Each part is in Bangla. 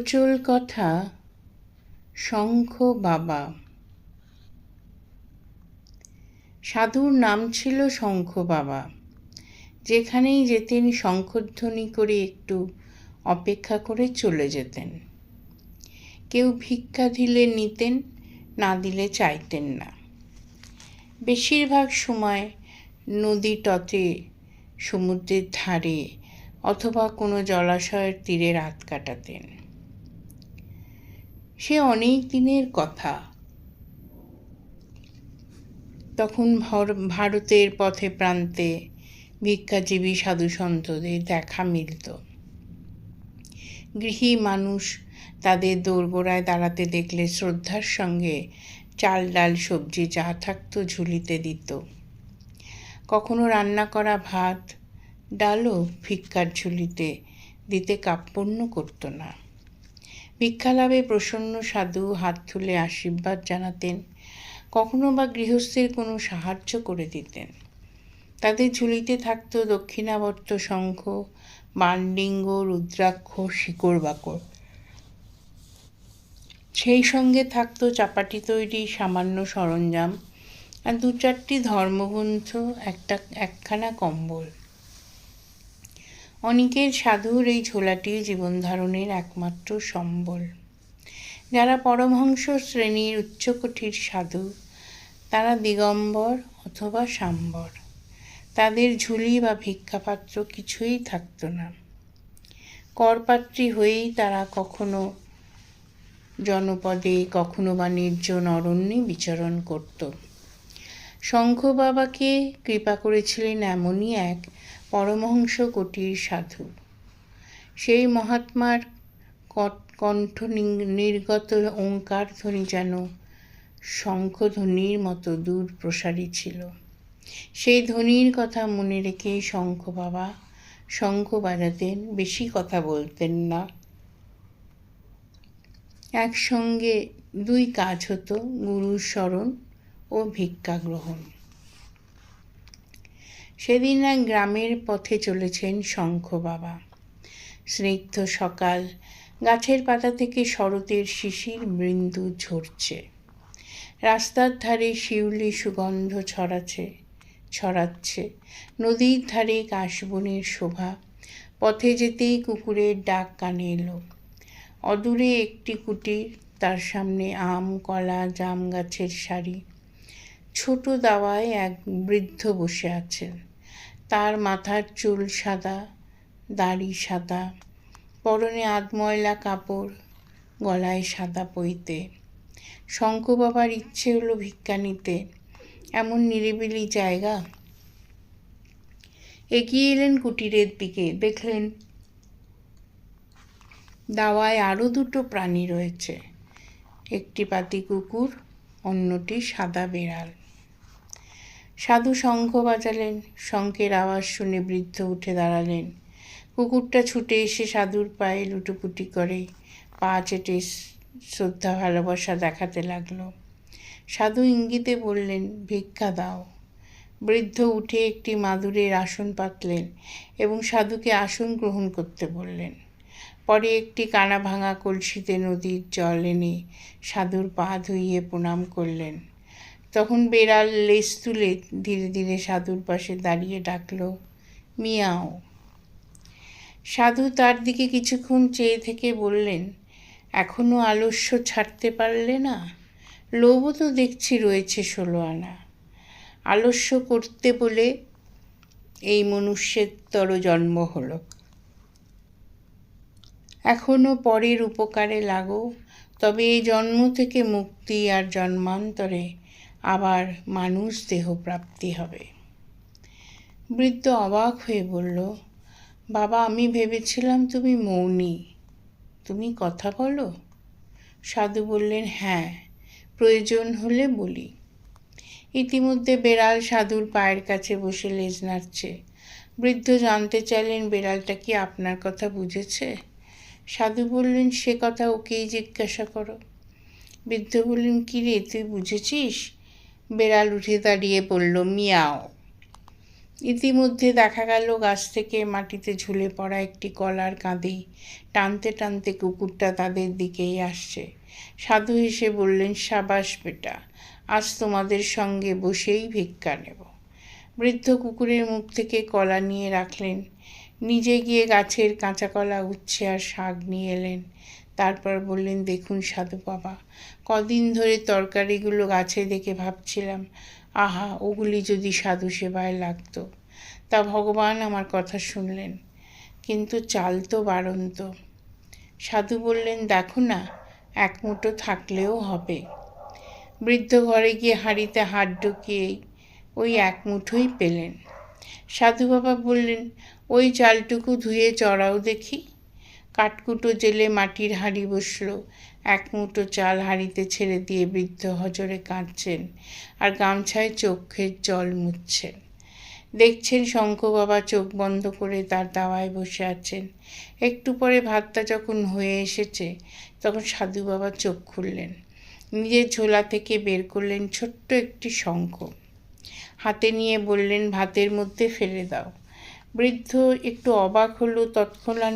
প্রচল কথা, শঙ্খ বাবা। সাধুর নাম ছিল শঙ্খ বাবা। যেখানেই যেতেন, শঙ্খধ্বনি করে একটু অপেক্ষা করে চলে যেতেন। কেউ ভিক্ষা দিলে নিতেন, না দিলে চাইতেন না। বেশিরভাগ সময় নদী তটে, সমুদ্রের ধারে অথবা কোনো জলাশয়ের তীরে রাত কাটাতেন। সে অনেক দিনের কথা। তখন ভর, ভারতের পথে প্রান্তে ভিক্ষাজীবী সাধুসন্তদের দেখা মিলত। গৃহী মানুষ তাদের দোরগোড়ায় দাঁড়াতে দেখলে শ্রদ্ধার সঙ্গে চাল ডাল সবজি যা থাকতো ঝুলিতে দিত। কখনো রান্না করা ভাত, ডালও ভিক্ষার ঝুলিতে দিতে কাপ্পন্য করতো না। ভিক্ষালাভে প্রসন্ন সাধু হাত তুলে আশীর্বাদ জানাতেন, কখনো বা গৃহস্থের কোনো সাহায্য করে দিতেন। তাদের ঝুলিতে থাকত দক্ষিণাবর্ত শঙ্খ মান্ডিঙ্গ রুদ্রাক্ষ, শিকড় বাকড় সেই সঙ্গে থাকতো চাপাটি তৈরি সামান্য সরঞ্জাম আর দু চারটি ধর্মগ্রন্থ, একটা, একখানা কম্বল। অনেকের সাধুর এই ঝোলাটি জীবনধারণের একমাত্র সম্বল। যারা পরমহংস শ্রেণির উচ্চকোটির সাধু, তারা দিগম্বর অথবা সাম্বর। তাদের ঝুলি বা ভিক্ষাপাত্র কিছুই থাকতো না। করপাত্রী হয়েই তারা কখনো জনপদে, কখনো বা নির্জন অরণ্যে বিচরণ করত। শঙ্খ বাবাকে কৃপা করেছিলেন এমনই এক পরমহংস কোটির সাধু। সেই মহাত্মার কণ্ঠ নির্গত ওঙ্কার ধ্বনি যেন শঙ্খধ্বনির মতো দূর প্রসারী ছিল। সেই ধ্বনির কথা মনে রেখে শঙ্খ বাবা, শঙ্খ বাজাতেন, বেশি কথা বলতেন না। একসঙ্গে দুই কাজ হতো, গুরুর স্মরণ ও ভিক্ষা গ্রহণ সেদিন এক গ্রামের পথে চলেছেন শঙ্খ বাবা। স্নিগ্ধ সকাল, গাছের পাতা থেকে শরতের শিশির মৃন্দু ঝরছে। রাস্তার ধারে শিউলি সুগন্ধ ছড়াচ্ছে ছড়াচ্ছে। নদীর ধারে কাশবনের শোভা, পথে যেতেই কুকুরের ডাক কানে এলো। অদূরে একটি কুটির, তার সামনে আম, কলা, জাম গাছের সারি। ছোট দাওয়ায় এক বৃদ্ধ বসে আছেন। তার মাথার চুল সাদা, দাড়ি সাদা, পরনে আধময়লা কাপড়, গলায় সাদা পইতে। শঙ্খ বাবার ইচ্ছে হলো ভিক্ষা নিতে। এমন নিরিবিলি জায়গা? এগিয়ে এলেন কুটিরের দিকে, দেখলেন দাওয়ায় আরও দুটো প্রাণী রয়েছে। একটি পাতি কুকুর, অন্যটি সাদা বেড়াল। সাধু শঙ্খ বাজালেন, শঙ্খের আওয়াজ শুনে বৃদ্ধ উঠে দাঁড়ালেন। কুকুরটা ছুটে এসে সাধুর পায়ে লুটোপুটি করে, পা চেটে শ্রদ্ধা, ভালোবাসা দেখাতে লাগল। সাধু ইঙ্গিতে বললেন, ভিক্ষা দাও। বৃদ্ধ উঠে একটি মাদুরের আসন পাতলেন এবং সাধুকে আসন গ্রহণ করতে বললেন। পরে একটি কানা ভাঙা কলসিতে নদীর জল এনে সাধুর পা ধুইয়ে প্রণাম করলেন। তখন বেড়াল লেস তুলে ধীরে ধীরে সাধুর পাশে দাঁড়িয়ে ডাকল, মিয়াও। সাধু তার দিকে কিছুক্ষণ চেয়ে থেকে বললেন এখনও আলস্য ছাড়তে পারলে না? লোভও তো দেখছি রয়েছে ষোলো আনা। আলস্য করতে বলে এই মনুষ্যের তর জন্ম হলো। এখনও পরের উপকারে লাগো, তবে এই জন্ম থেকে মুক্তি আর জন্মান্তরে আবার মানুষ দেহ প্রাপ্তি হবে। বৃদ্ধ অবাক হয়ে বলল, বাবা, আমি ভেবেছিলাম তুমি মৌনী। তুমি কথা বলো? সাধু বললেন হ্যাঁ প্রয়োজন হলে বলি। ইতিমধ্যে বেড়াল সাধুর পায়ের কাছে বসে লেজ নাড়ছে। বৃদ্ধ জানতে চাইলেন, বেড়ালটা কি আপনার কথা বুঝেছে? সাধু বললেন, সে কথা ওকেই জিজ্ঞাসা করো। বৃদ্ধ বললেন, কী রে, তুই বুঝেছিস? বেড়াল উঠে দাঁড়িয়ে বলল, মিয়াও। ইতিমধ্যে দেখা গেল গাছ থেকে মাটিতে ঝুলে পড়া একটি কলার কাঁদি টানতে টানতে কুকুরটা তাদের দিকেই আসছে। সাধু হেসে বললেন, সাবাস বেটা, আজ তোমাদের সঙ্গে বসেই ভিক্ষা নেব। বৃদ্ধ কুকুরের মুখ থেকে কলা নিয়ে রাখলেন। নিজে গিয়ে গাছের কাঁচা কলা উচ্ছে আর শাক নিয়ে এলেন। তারপর বললেন, দেখুন সাধু বাবা, কদিন ধরে তরকারিগুলো গাছে দেখে ভাবছিলাম, আহা, ওগুলি যদি সাধু সেবায় লাগতো। তা ভগবান আমার কথা শুনলেন, কিন্তু চাল তো বাড়ন্ত। সাধু বললেন, দেখো না, এক মুঠো থাকলেও হবে বৃদ্ধ ঘরে গিয়ে হাঁড়িতে হাত ঢুকিয়েই ওই এক মুঠোই পেলেন। সাধু বাবা বললেন, ওই চালটুকু ধুয়ে চড়াও দেখি। কাঠকুটো জেলে মাটির হাঁড়ি বসল। এক মুঠো চাল হাঁড়িতে ছেড়ে দিয়ে বৃদ্ধ হজরে কাঁদছেন আর গামছায় চোখের জল মুছছেন। দেখছেন শঙ্খ বাবা চোখ বন্ধ করে তার দাওয়ায় বসে আছেন। একটু পরে ভাতটা যখন হয়ে এসেছে, তখন সাধু বাবা চোখ খুললেন। নিজের ঝোলা থেকে বের করলেন ছোট্ট একটি শঙ্খ। হাতে নিয়ে বললেন, ভাতের মধ্যে ফেলে দাও। বৃদ্ধ একটু অবাক হলো, তৎক্ষণাৎ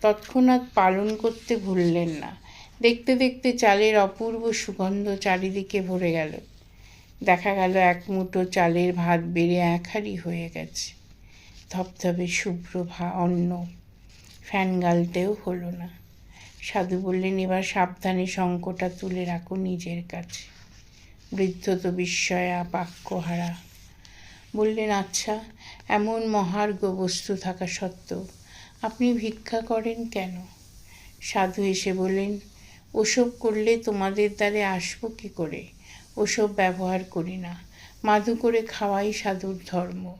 তৎক্ষণাৎ পালন করতে ভুললেন না। দেখতে দেখতে চালের অপূর্ব সুগন্ধ চারিদিকে ভরে গেল। দেখা গেল এক মুঠো চালের ভাত বেড়ে একহারি হয়ে গেছে। ধপধপে শুভ্র ভা, অন্ন। ফ্যান গালতেও হলো না। সাধু বললেন, এবার সাবধানে শঙ্কটা তুলে রাখো নিজের কাছে। বৃদ্ধ তো বিস্ময়া বাক্যহারা। বললেন আচ্ছা এমন মহার্ঘ বস্তু থাকা সত্ত্বেও আপনি ভিক্ষা করেন কেন? সাধু এসে বলেন ওসব করলে তোমাদের দ্বারে আসব কী করে? ওসব ব্যবহার করি না। মাধু করে খাওয়াই সাধুর ধর্ম।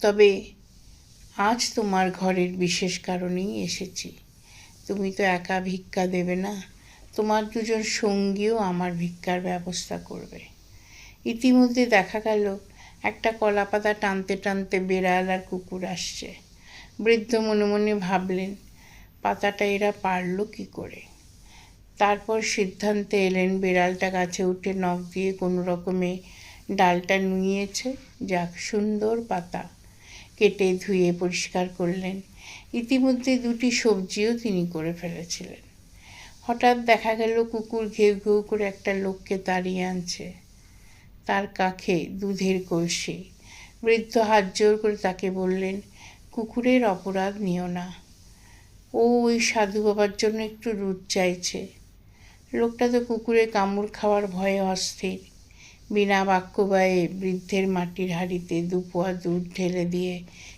তবে আজ তোমার ঘরের বিশেষ কারণেই এসেছি। তুমি তো একা ভিক্ষা দেবে না। তোমার দুজন সঙ্গীও আমার ভিক্ষার ব্যবস্থা করবে। ইতিমধ্যে দেখা গেল একটা কলাপাতা টানতে টানতে বেড়াল আর কুকুর আসছে। বৃদ্ধ মনে মনে ভাবলেন, পাতাটা এরা পারল কি করে? তারপর সিদ্ধান্তে এলেন, বিড়ালটা গাছে উঠে নখ দিয়ে কোনো রকমে ডালটা নুইয়েছে। যাক, সুন্দর পাতা। কেটে ধুয়ে পরিষ্কার করলেন। ইতিমধ্যে দুটি সবজিও তিনি করে ফেলেছিলেন। হঠাৎ দেখা গেল, কুকুর ঘেউ ঘেউ করে একটা লোককে তাড়িয়ে আনছে। তার কাখে দুধের কলসি। বৃদ্ধ হাত জোর করে তাকে বললেন, কুকুরের অপরাধ নিও না। ও ওই সাধু বাবার জন্য একটু দুধ চাইছে। লোকটা তো কুকুরে কামড় খাওয়ার ভয়ে অস্থির। বিনা বাক্য বায়ে বৃদ্ধের মাটির হাঁড়িতে দুপোয়া দুধ ঢেলে দিয়ে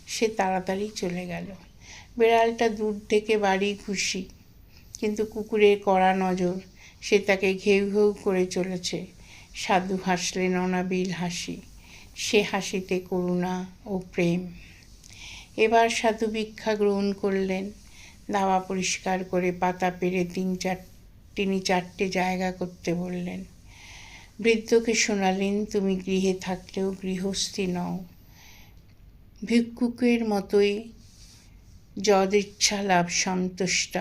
সে তাড়াতাড়ি চলে গেল। বেড়ালটা দূর থেকে বাড়ি খুশি, কিন্তু কুকুরের কড়া নজর সে তাকে ঘেউ ঘেউ করে চলেছে। সাধু হাসলেন অনাবিল হাসি, সে হাসিতে করুণা ও প্রেম। এবার সাধু ভিক্ষা গ্রহণ করলেন, দাওয়া পরিষ্কার করে পাতা পেরে তিন চার তিনি চারটে জায়গা করতে বললেন, বৃদ্ধকে শোনালেন, তুমি গৃহে থাকলেও গৃহস্থী নও। ভিক্ষুকের মতোই যদিচ্ছা লাভ সন্তুষ্ট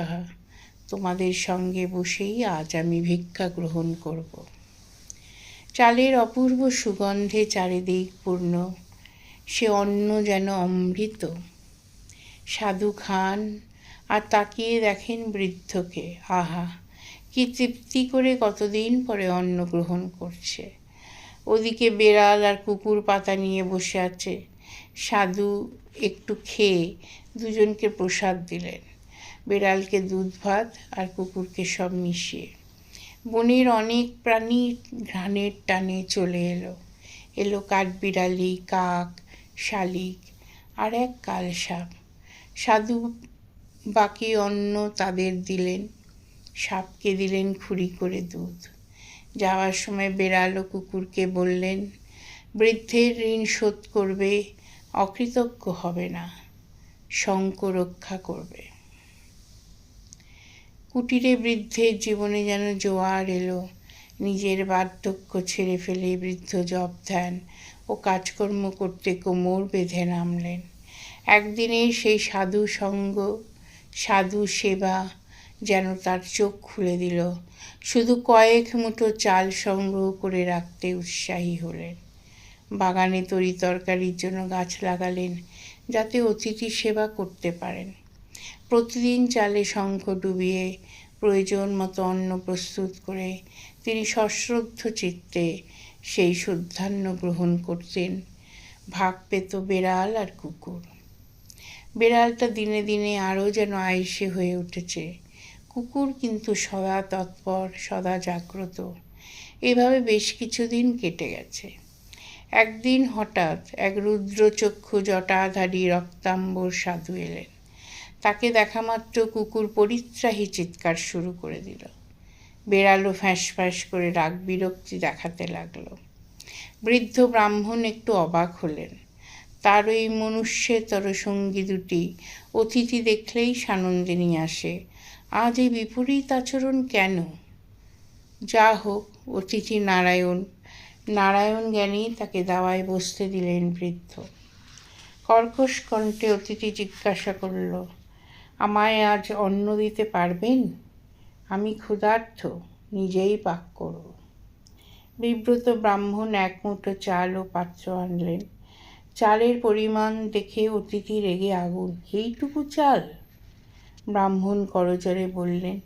তোমাদের সঙ্গে বসেই আজ আমি ভিক্ষা গ্রহণ করব। চালের অপূর্ব সুগন্ধে চারিদিক পূর্ণ। সে অন্ন যেন অমৃত। সাধু খান আর তাকিয়ে দেখেন বৃদ্ধকে। আহা, কি তৃপ্তি করে কতদিন পরে অন্ন গ্রহণ করছে। ওদিকে বেড়াল আর কুকুর পাতা নিয়ে বসে আছে। সাধু একটু খেয়ে দুজনকে প্রসাদ দিলেন। বেড়ালকে দুধ ভাত আর কুকুরকে সব মিশিয়ে। বনের অনেক প্রাণী ঘ্রাণের টানে চলে এলো। এলো কাঠবিড়ালি, কাক, শালিক আর এক কাল সাপ সাধু বাকি অন্ন তাদের দিলেন। সাপকে দিলেন খুঁড়ি করে দুধ। যাওয়ার সময় বেড়ালো কুকুরকে বললেন, বৃদ্ধের ঋণ শোধ করবে, অকৃতজ্ঞ হবে না। শঙ্ক রক্ষা করবে। কুটিরে বৃদ্ধের জীবনে যেন জোয়ার এলো। নিজের বার্ধক্য ছেড়ে ফেলে বৃদ্ধ জব ধ্যান ও কাজকর্ম করতে কোমর বেঁধে নামলেন। একদিনে সেই সাধু সঙ্গ, সাধু সেবা যেন তার চোখ খুলে দিল। শুধু কয়েক মুঠো চাল সংগ্রহ করে রাখতে উৎসাহী হলেন। বাগানে তরি তরকারির জন্য গাছ লাগালেন যাতে অতিথি সেবা করতে পারেন। প্রতিদিন চালে শঙ্খ ডুবিয়ে, প্রয়োজন মতো অন্ন প্রস্তুত করে তিনি সশ্রদ্ধ চিত্তে সেই শুদ্ধান্ন গ্রহণ করতেন। ভাগ পেত বেড়াল আর কুকুর। বেড়ালটা দিনে দিনে আরও যেন আয়েসে হয়ে উঠেছে। কুকুর কিন্তু সদা তৎপর, সদা জাগ্রত। এভাবে বেশ কিছুদিন কেটে গেছে। একদিন হঠাৎ এক রুদ্রচক্ষু জটাধারী রক্তাম্বর সাধু এলেন। তাকে দেখা মাত্র কুকুর পরিত্রাহী চিৎকার শুরু করে দিল। বেড়ালো ফ্যাঁস ফ্যাঁস করে রাগ বিরক্তি দেখাতে লাগল। বৃদ্ধ ব্রাহ্মণ একটু অবাক হলেন। তার ওই মনুষ্যেতর সঙ্গী দুটি অতিথি দেখলেই সানন্দিনী আসে। আজ এই বিপরীত আচরণ কেন? যা হোক, অতিথি নারায়ণ। নারায়ণ জ্ঞানী তাকে দাওয়ায় বসতে দিলেন বৃদ্ধ। কর্কশ কণ্ঠে অতিথি জিজ্ঞাসা করল আমায় আজ অন্ন দিতে পারবেন? আমি ক্ষুধার্থ নিজেই পাক করব। বিব্রত ব্রাহ্মণ এক মুঠো চাল ও পাত্র আনলেন। চালের পরিমাণ দেখে অতিথি রেগে আগুন, এইটুকু চাল? ব্রাহ্মণ করজরে বললেন,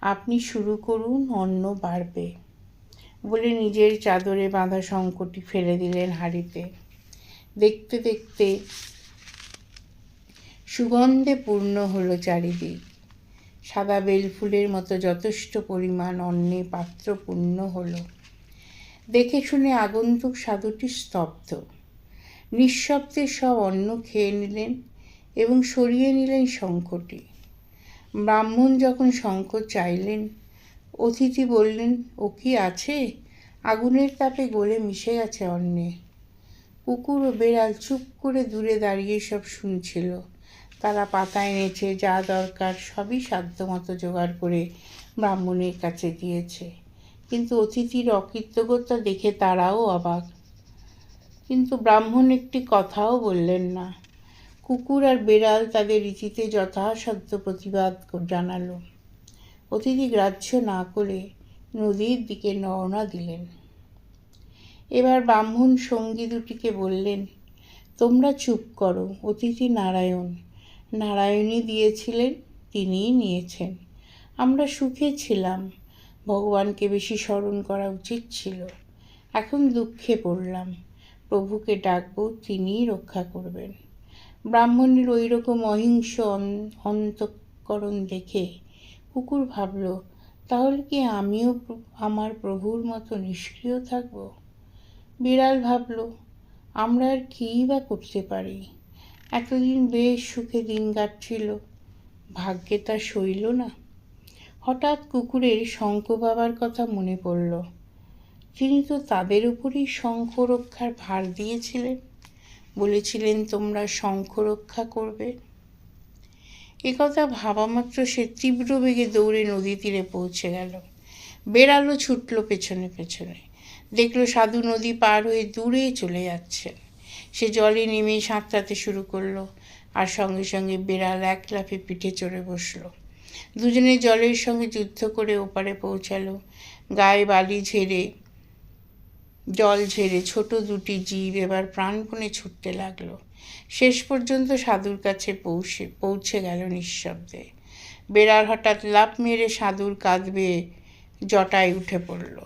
আপনি শুরু করুন, অন্ন বাড়বে। বলে নিজের চাদরে বাঁধা শঙ্কটি ফেলে দিলেন হাঁড়িতে। দেখতে দেখতে সুগন্ধে পূর্ণ হলো চারিদিক। সাদা বেলফুলের মতো যথেষ্ট পরিমাণ অন্নে পাত্র পূর্ণ হলো। দেখে শুনে আগন্তুক সাধুটি স্তব্ধ। নিঃশব্দে সব অন্ন খেয়ে নিলেন এবং সরিয়ে নিলেন শঙ্খটি। ব্রাহ্মণ যখন শঙ্খ চাইলেন, অতিথি বললেন, ও কি আছে? আগুনের তাপে গলে মিশে গেছে অন্নে। কুকুর ও বেড়াল চুপ করে দূরে দাঁড়িয়ে সব শুনছিল। তারা পাতা এনেছে যা দরকার সবই সাধ্যমতো জোগাড় করে ব্রাহ্মণের কাছে দিয়েছে। কিন্তু অতিথির অকৃতজ্ঞতা দেখে তারাও অবাক। কিন্তু ব্রাহ্মণ একটি কথাও বললেন না। কুকুর আর বেড়াল তাদের রীতিতে যথাসাধ্য প্রতিবাদ জানালো। অতিথি গ্রাহ্য না করে নদীর দিকে রওনা দিলেন। এবার ব্রাহ্মণ সঙ্গী দুটিকে বললেন, তোমরা চুপ করো, অতিথি নারায়ণ। নারায়ণই দিয়েছিলেন, তিনিই নিয়েছেন। আমরা সুখে ছিলাম, ভগবানকে বেশি স্মরণ করা উচিত ছিল। এখন দুঃখে পড়লাম, প্রভুকে ডাকবো, তিনিই রক্ষা করবেন। ব্রাহ্মণের ওই রকম অহিংস অন্তঃকরণ দেখে কুকুর ভাবল, তাহলে কি আমিও আমার প্রভুর মতো নিষ্ক্রিয় থাকব? বিড়াল ভাবল, আমরা আর কী বা করতে পারি? এতদিন বেশ সুখে দিন কাটছিল। ভাগ্যে তা সইল না। হঠাৎ কুকুরের শঙ্খ বাবার কথা মনে পড়ল। তিনি তো তাদের উপরই শঙ্খ রক্ষার ভার দিয়েছিলেন। বলেছিলেন, তোমরা শঙ্খ রক্ষা করবে। একথা ভাবামাত্র সে তীব্র বেগে দৌড়ে নদী তীরে পৌঁছে গেল। বেড়ালো ছুটল পেছনে পেছনে। দেখল সাধু নদী পার হয়ে দূরে চলে যাচ্ছেন সে জলে নেমে সাঁতরাতে শুরু করল আর সঙ্গে সঙ্গে বেড়াল এক লাফে পিঠে চড়ে বসল। দুজনে জলের সঙ্গে যুদ্ধ করে ওপারে পৌঁছালো। গায়ে বালি ঝেড়ে, জল ঝেড়ে ছোট দুটি জীব এবার প্রাণপণে ছুটতে লাগল। শেষ পর্যন্ত সাধুর কাছে পৌঁছে পৌঁছে গেল নিঃশব্দে। বেড়াল হঠাৎ লাফ মেরে সাধুর কাঁদবে জটায় উঠে পড়ল।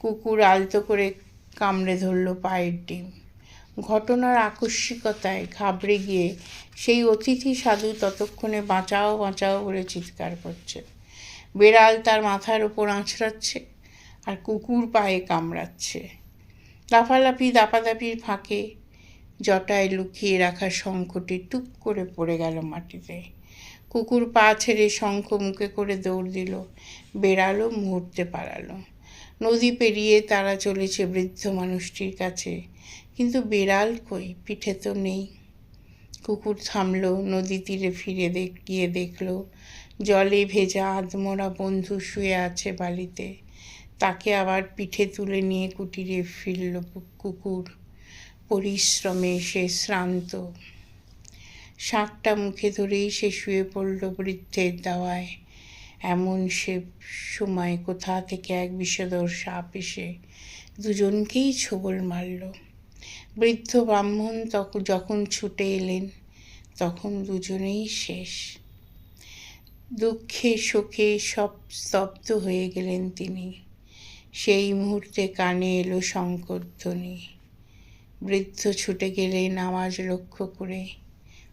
কুকুর আলতো করে কামড়ে ধরল পায়ের ডিম। ঘটনার আকস্মিকতায় ঘাবড়ে গিয়ে সেই অতিথি সাধু ততক্ষণে বাঁচাও বাঁচাও বলে চিৎকার করছে। বেড়াল তার মাথার ওপর আঁচড়াচ্ছে আর কুকুর পায়ে কামড়াচ্ছে। লাফালাফি, দাপাদাপির ফাঁকে জটায় লুকিয়ে রাখা শঙ্খটি টুপ করে পড়ে গেল মাটিতে। কুকুর পা ছেড়ে শঙ্খ মুখে করে দৌড় দিল। বেড়ালো মুহূর্তে পালালো। নদী পেরিয়ে তারা চলেছে বৃদ্ধ মানুষটির কাছে। কিন্তু বেড়াল কই? পিঠে তো নেই। কুকুর থামল, নদী তীরে ফিরে দেখ, গিয়ে দেখল, জলে ভেজা আধমরা বন্ধু শুয়ে আছে বালিতে। তাকে আবার পিঠে তুলে নিয়ে কুটিরে ফিরল কুকুর। পরিশ্রমে সে শ্রান্ত। শাকটা মুখে ধরেই সে শুয়ে পড়ল বৃদ্ধের দাওয়ায়। এমন সে সময় কোথা থেকে এক বিষধর সাপ এসে দুজনকেই ছোবল মারল। বৃদ্ধ ব্রাহ্মণ তখন যখন ছুটে এলেন, তখন দুজনেই শেষ। দুঃখে শোকে সব স্তব্ধ হয়ে গেলেন তিনি। সেই মুহূর্তে কানে এলো শঙ্করধ্বনি বৃদ্ধ ছুটে গেলেন আওয়াজ লক্ষ্য করে,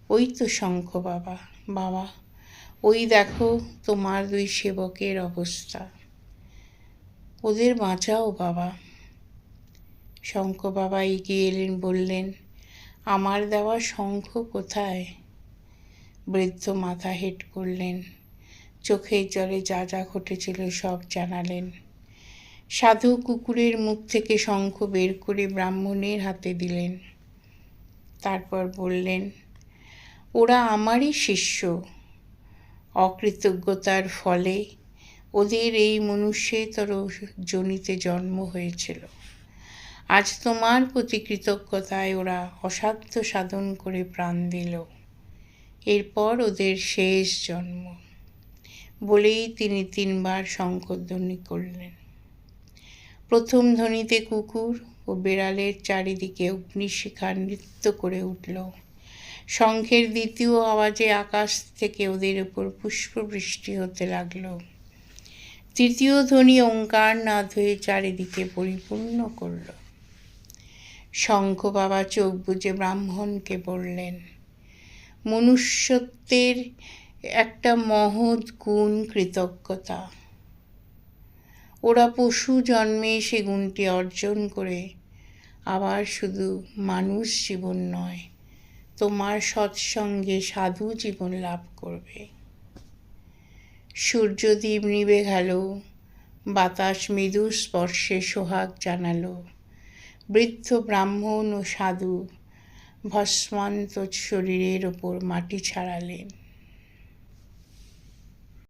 ওই তো শঙ্খ বাবা বাবা, ওই দেখো তোমার দুই সেবকের অবস্থা। ওদের বাঁচাও বাবা। শঙ্খ বাবা এগিয়ে এলেন, বললেন, আমার দেওয়া শঙ্খ কোথায়? বৃদ্ধ মাথা হেট করলেন, চোখের জলে যা যা ঘটেছিল সব জানালেন। সাধু কুকুরের মুখ থেকে শঙ্খ বের করে ব্রাহ্মণের হাতে দিলেন। তারপর বললেন, ওরা আমারই শিষ্য। অকৃতজ্ঞতার ফলে ওদের এই মনুষ্যেতর জনিতে জন্ম হয়েছিল। আজ তোমার প্রতি কৃতজ্ঞতায় ওরা অসাধ্য সাধন করে প্রাণ দিল। এরপর ওদের শেষ জন্ম। বলেই তিনি তিনবার শঙ্করধ্বনি করলেন। প্রথম ধ্বনিতে কুকুর ও বেড়ালের চারিদিকে অগ্নিশিখা নৃত্য করে উঠল। শঙ্খের দ্বিতীয় আওয়াজে আকাশ থেকে ওদের উপর পুষ্পবৃষ্টি হতে লাগল। তৃতীয় ধ্বনি ওঙ্কার নাদ হয়ে চারিদিকে পরিপূর্ণ করল। শঙ্খ বাবা চোখ বুঝে ব্রাহ্মণকে বললেন, মনুষ্যত্বের একটা মহৎ গুণ কৃতজ্ঞতা। ওরা পশু জন্মে সে গুণটি অর্জন করে, আবার শুধু মানুষ জীবন নয়, তোমার সৎসঙ্গে সাধু জীবন লাভ করবে। সূর্যদ্বীপ নিবে গেল, বাতাস মৃদু স্পর্শে সোহাগ জানালো। বৃদ্ধ ব্রাহ্মণ ও সাধু ভস্মান্ত শরীরের ওপর মাটি ছাড়ালেন।